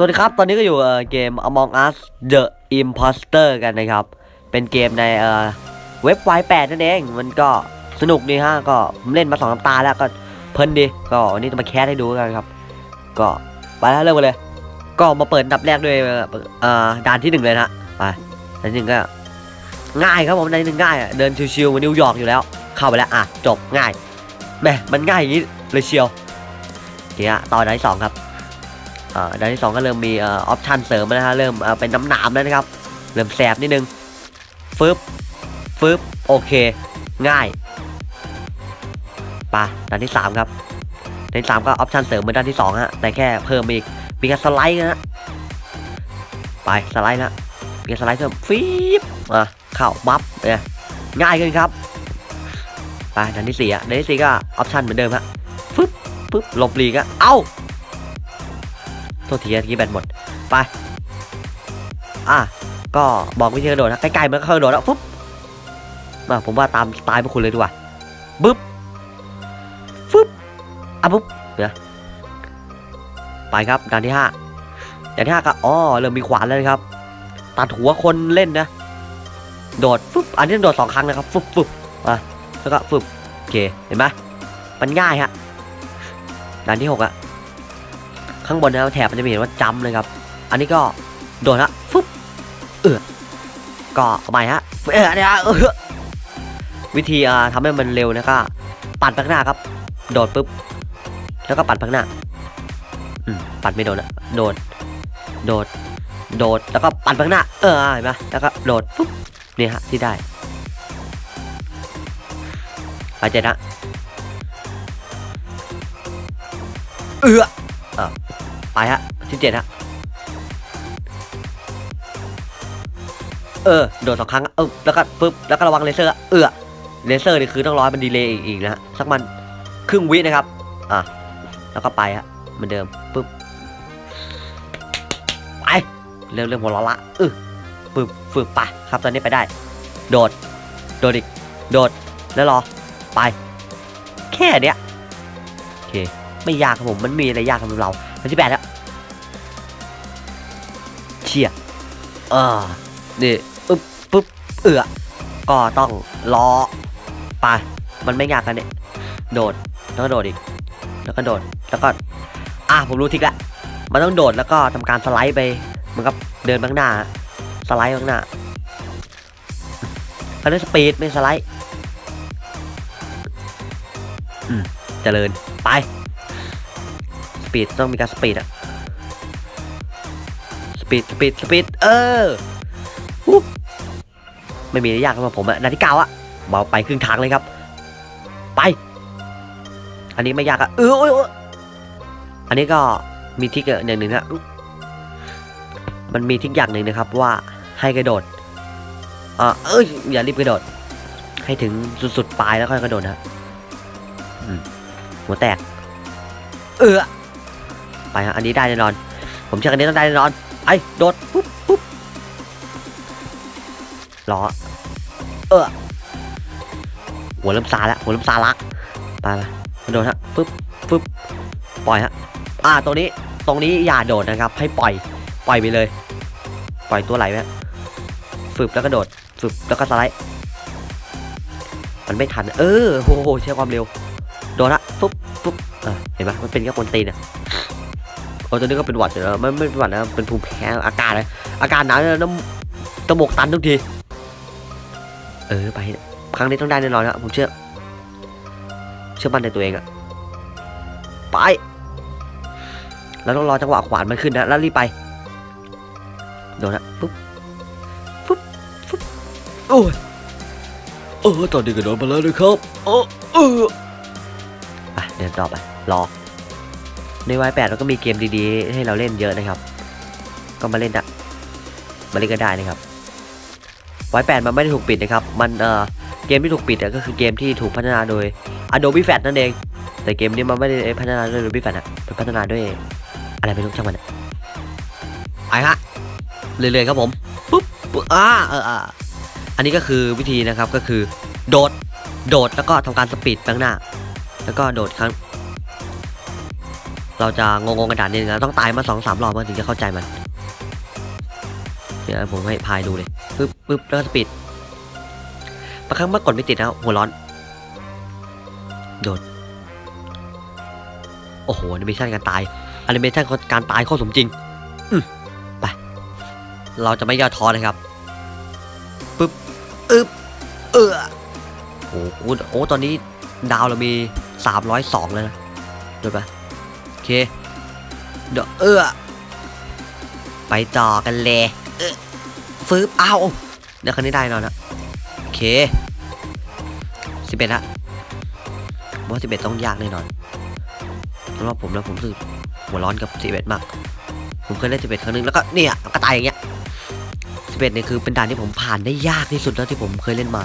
วัสดีครับ ตอนนี้ก็อยู่เกม Among Us The Imposter กันนะครับ เป็นเกมในเอ่อเว็บ Y8 นั่นเอง มันก็สนุกดีฮะ ก็ผมเล่นมาสองตาแล้วก็เพลินดี ก็วันนี้จะมาแคสให้ดูกันครับ ก็ไปแล้วเริ่มกันเลย ก็มาเปิดดับแรกด้วยอ่อเอ่อด่านที่หนึ่งเลยนะไปด่านที่หนึ่งก็ง่ายครับผมด่านที่หนึ่งง่ายเดินชิวๆเหมานิวยอร์กอยู่แล้ว เข้าไปแล้วอะจบง่ายแหมมันง่ายอย่างนี้เลยเชียวโอเคฮะต่อด่านที่สองครับ ด้านที่สองก็เริ่มมีออปชันเสริมแล้วนะฮะเริ่มเป็นน้ำหนามแล้วนะครับ เริ่มแสบนิดนึงฟึบฟึบโอเค ง่ายไปะด้านที่สามครับด้านที่สามก็ออปชันเสริมเหมือนด้านที่สองฮะแต่แค่เพิ่มอีกมีการสไลด์นะฮะไปสไลด์นะมีการสไลด์เพิ่มฟีบอะเข้าบัฟเนี่ยง่ายขึ้นครับไปด้านที่สี่อะด้านที่สี่ก็ออปชันเหมือนเดิมฮะฟึบฟึบหลบหลีกอะเอ้า โทษทีเมื่กี้แบตหมด ไป อะ ก็บอกวิธีกระโดดนะใกล้ๆมันก็กระโดดแล้วฟุ๊บมาผมว่าตามตล์พวกคุณเลยดีกว่าบึ๊บฟึ๊บอะปุ๊บเดี๋ยไปครับด่านที่ห้าด่านที่ห้าก็อ๋อเริ่มมีขวานแล้วนะครับ ตัดหัวคนเล่นนะ โดดฟึ๊บอันนี้โดดสองครั้งนะครับฟึ๊บฟึ๊บมาแล้วก็ฟึ๊บโอเคเห็นไหมมันง่ายฮะด่านที่หกอะ ข้างบนนะแถบมันจะมีเห็นว่าจำเลยครับ อันนี้ก็โดนละฟึบเออก็เอาใหม่ฮะเออเนี่ยเออวิธีอ่าทำให้มันเร็วนะก็ปัดไปข้างหน้าครับ โดดปุ๊บ แล้วก็ปัดไปข้างหน้าอืมปัดไม่โดนอะโดด โดด โดด แล้วก็ปัดไปข้างหน้า เออเห็นไหมแล้วก็โดดปุ๊บเนี่ยฮะที่ได้ไปเจ็ดนะเออ ไปฮะที่เจ็ดฮะ เออ โดดสองครั้งเออแล้วก็ปึ๊บ แล้วก็ระวังเลเซอร์ เออเลเซอร์นี่คือต้องรอให้มันดีเลย์อีกอีกนะฮะ สักมันครึ่งวินะครับ อะ แล้วก็ไปฮะ เหมือนเดิมปึ๊บ ไป เริ่มเริ่มหัวเราะละเออปึ๊บฝึกไปครับ ตอนนี้ไปได้ โดด โดดอีก โดด แล้วรอ ไป แค่เนี้ย โอเค ไม่ยากครับผมมันมีอะไรยากสำหรับเราอันที่แปดแล้วเชี่ยเออนี่ปึ๊บปึ๊บเอือก็ต้องรอไปมันไม่ยากกันเนี่ยโดดแล้วก็โดดอีกแล้วก็โดดแล้วก็อะผมรู้ทิกล้วมันต้องโดดแล้วก็ทำการสไลด์ไปมันก็เดินข้างหน้า สไลด์ข้างหน้าเขาเรียกสปีดไม่สไลด์อืมเจริญไป ปีดต้องมีการสปีดอะสปีดสปีดสปีดเออไม่มีอะไรยากสำหรับผมอะนาทีเก้าอะเบาไปครึ่งทางเลยครับ ไป อันนี้ไม่ยากอะเอออันนี้ก็มีทิกอย่างหนึ่งนะมันมีทิกอย่างหนึ่งนะครับว่าให้กระโดดอ่าเอ้ยอย่ารีบกระโดด ให้ถึงสุดๆปลายแล้วค่อยกระโดดนะหัวแตก เออ ไปฮะอันนี้ได้แน่นอน ผมเชื่ออันนี้ต้องได้แน่นอนไอ้โดดปุ๊บปุ๊บล้อเออหัวเริ่มซาแล้วหัวเริ่มซาละไปไปโดดฮะปุ๊บปุ๊บปล่อยฮะอ่าตรงนี้ตรงนี้อย่าโดดนะครับ ให้ปล่อยปล่อยไปเลย ปล่อยตัวไหลไว้ฝึบแล้วก็โดดฝึบแล้วก็สไลด์มันไม่ทัน เออโหใช้ความเร็ว โดนละปุ๊บปุ๊บเออเห็นปะมันเป็นแค่คนตีนอะ โอ้ตัวนี้ก็เป็นหวัดเดี๋ยวไม่ไม่เป็นหวัดนะเป็นภูมิแพ้อาการเลยอาการหนาวเนี่ยน้ำจมูกตันทุกที เออไปครั้งนี้ต้องได้แน่นอนครับผมเชื่อ เชื่อมั่นในตัวเองอะไปแล้วต้องรอจังหวะขวานมันขึ้นนะแล้วรีบไปโดนนะปุ๊บปุ๊บปุ๊บโอ้ยเออตอนนี้ก็โดนมาแล้วนะครับเออเออไปเดินต่อไปรอ ในวายแปดเราก็มีเกมดีๆ ให้เราเล่นเยอะนะครับ ก็มาเล่นอะมาเล่นก็ได้นะครับวายแปดมันไม่ได้ถูกปิดนะครับ มันเอ่อเกมที่ถูกปิดก็คือเกมที่ถูกพัฒนาโดย Adobe Flash นั่นเอง แต่เกมนี้มันไม่ได้พัฒนาด้วย Adobe Flash อะเป็นพัฒนาด้วยอะไรไม่รู้ช่างมันอะไปฮะเรื่อยๆครับผมปุ๊บปุ๊บอ่าเอออ่าอันนี้ก็คือวิธีนะครับก็คือ โดดโดดแล้วก็ทำการสปีดไปข้างหน้า แล้วก็โดดครั้ง เราจะงงๆกระดานนิดนึงนะต้องตายมาสองสามรอบมันถึงจะเข้าใจมันเดี๋ยวผมให้พายดูเลยปึ๊บปึ๊บแล้วก็สปีดบางครั้งเมื่อกดไม่ติดนะหัวร้อน โดดโอ้โหแอนิเมชันการตายแอนิเมชันการตายโคตรสมจริงไป เราจะไม่ย่อท้อเลยครับปึ๊บอึ๊บเออโอ้โหโอ้ตอนนี้ดาวเรามี 302 แล้วนะดูปะ เคเดี๋ยวเออไปต่อกันเลยเออฟืบเอาเดี๋ยวคันนี้ได้นอนนะโอเคสิบเอ็ดละผมว่าสิบเอ็ดต้องยากแน่นอนสำหรับผมแล้วผมรู้สึกหัวร้อนกับสิบเอ็ดมาก ผมเคยเล่นสิบเอ็ดครั้งหนึงแล้วก็เนี่ยก็ตายอย่างเงี้ยสิบเอ็ดเนี่ยคือเป็นด่านที่ผมผ่านได้ยากที่สุดแล้วที่ผมเคยเล่นมา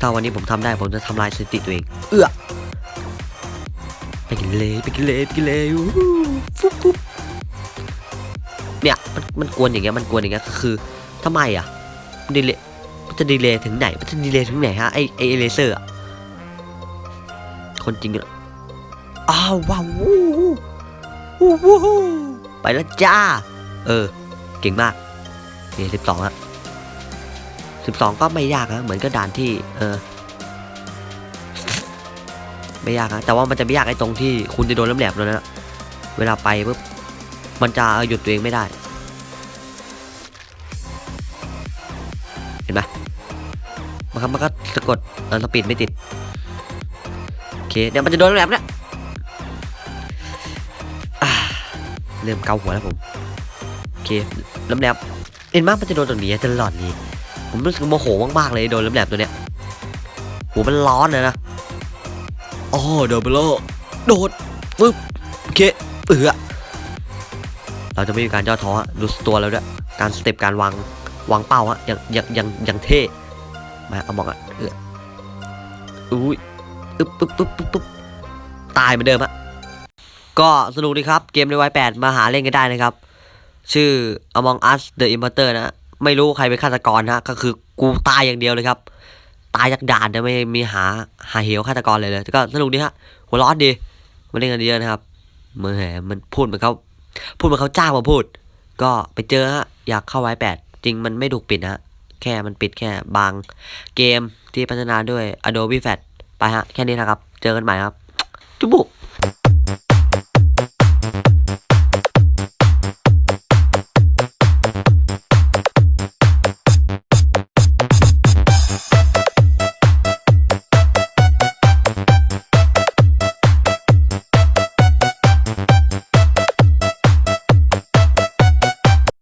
ถ้าวันนี้ผมทำได้ผมจะทำลายสถิติตัวเอง เอื้อ ไปกินเลยไปกินเลยไปกินเลยอู้หูฟุ๊บฟุ๊บเนี่ยมันมันกวนอย่างเงี้ยมันกวนอย่างเงี้ยคือทำไมอะมันดีเลยมันจะดีเลยถึงไหนมันจะดีเลยถึงไหนฮะไอไอเลเซอร์อะคนจริงเหรออ้าวว้าววู้วู้วู้วู้ไปแล้วจ้า เออ เก่งมากเนี่ยสิบสองอะสิบสองก็ไม่ยากนะเหมือนกับด่านที่เออ ไม่ยากนะแต่ว่ามันจะไม่ยากไอ้ตรงที่คุณจะโดนล้มแหลมแล้วนะเวลาไปปุ๊บมันจะหยุดตัวเองไม่ได้ เห็นไหมมันก็มันก็สะกดเออสปีดไม่ติดโอเคเดี๋ยวมันจะโดนล้มแหลมเนี่ยเริ่มเกาหัวแล้วผมโอเคล้มแหลมเห็นไหมมันจะโดนตรงนี้ตลอดนี้ ผมรู้สึกโมโหมากๆเลยโดนล้มแหลมตัวเนี้ยหัวมันร้อนเลยนะ โอ้โดนไปโลโดดฟึบโอเคเอือเราจะไม่มีการย่อท้อดูตัวเราด้วยการสเต็ปการวางวางเป้าฮะอย่างย่างย่างย่างเท่มาเอามองอะเอืออุ้ยปึ๊บปึ๊บปึ๊บปึ๊บปึ๊บตายเหมือนเดิมฮะก็สนุกดีครับเกมในวัยแปดมาหาเล่นกันได้นะครับ ชื่อ Among Us The Importer นะ ไม่รู้ใครเป็นฆาตกรนะก็คือกูตายอย่างเดียวเลยครับ ตายจากด่านจะไม่มีหาหาเหวฆาตกรเลยเลยแต่ก็สนุกดีฮะหัวร้อนดีมาเล่นกันเยอะนะครับเมื่อแหมมันพูดเหมือนเขาพูดเหมือนเขาจ้างมาพูด ก็ไปเจอฮะอยากเข้าไว้แปดจริงมันไม่ถูกปิดนะแค่มันปิดแค่บางเกมที่พัฒนาด้วย Adobe Flash ไปฮะ แค่นี้นะครับ เจอกันใหม่ครับ จุ๊บบุ